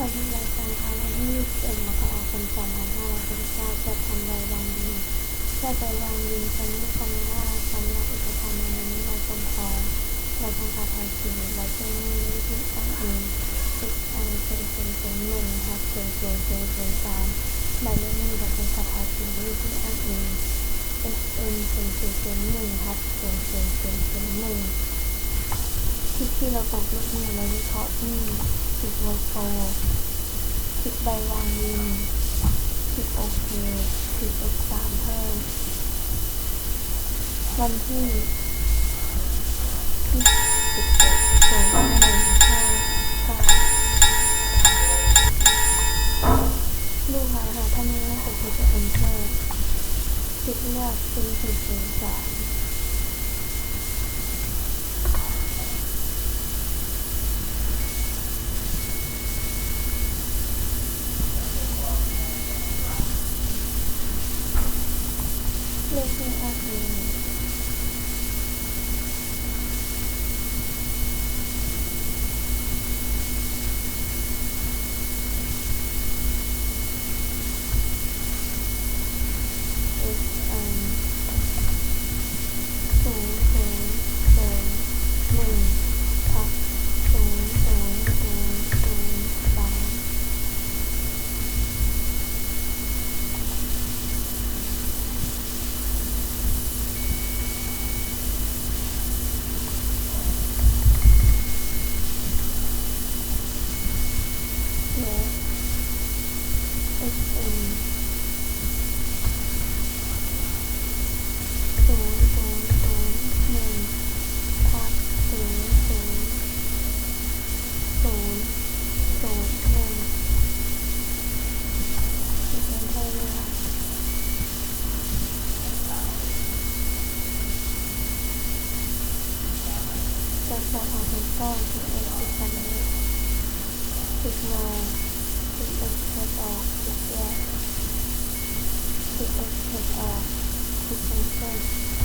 บันทึกรายการค้างวันที่21มกราคม2569จะทำใบวางบินจะไปวางบินใช้เงินคำว่าสำหรับเอกสารในนี้ใบปกครองใบทำการภาษีใบแจ้งหนี้เลขที่ตั้งเองสิบอันเป็นเป็นเป็นหนึ่งทับเป็นเป็นเป็นเป็นสามใบเลขหนี้ใบทำการภาษีเลขที่ตั้งเอง S N เป็นเป็นเป็นหนึ่งทับเป็นเป็นเป็นเป็นหนึ่ง ที่เราตกลูกมือและวิเคราะห์ที่สิบโลโกสิบใบวางวินสิบโอเคสิบเอ็กสามเพิ่ม วันที่สิบเอ็ดศูนย์หนึ่งห้าเก้าลูกค้าหาท่านนี้ไม่กดที่จะเอ็นเตอร์สิบเลือกเป็นสี่ศูนย์สาม เล จะเป็นเท่าไหร่จะสอบออกเป็นก้อนสิบเอ็ดสิบสามเมตรสิบโมง สิบเอ็ดออกสิบแยกสิบเอ็ดเทปออกสิบเป็นเส้น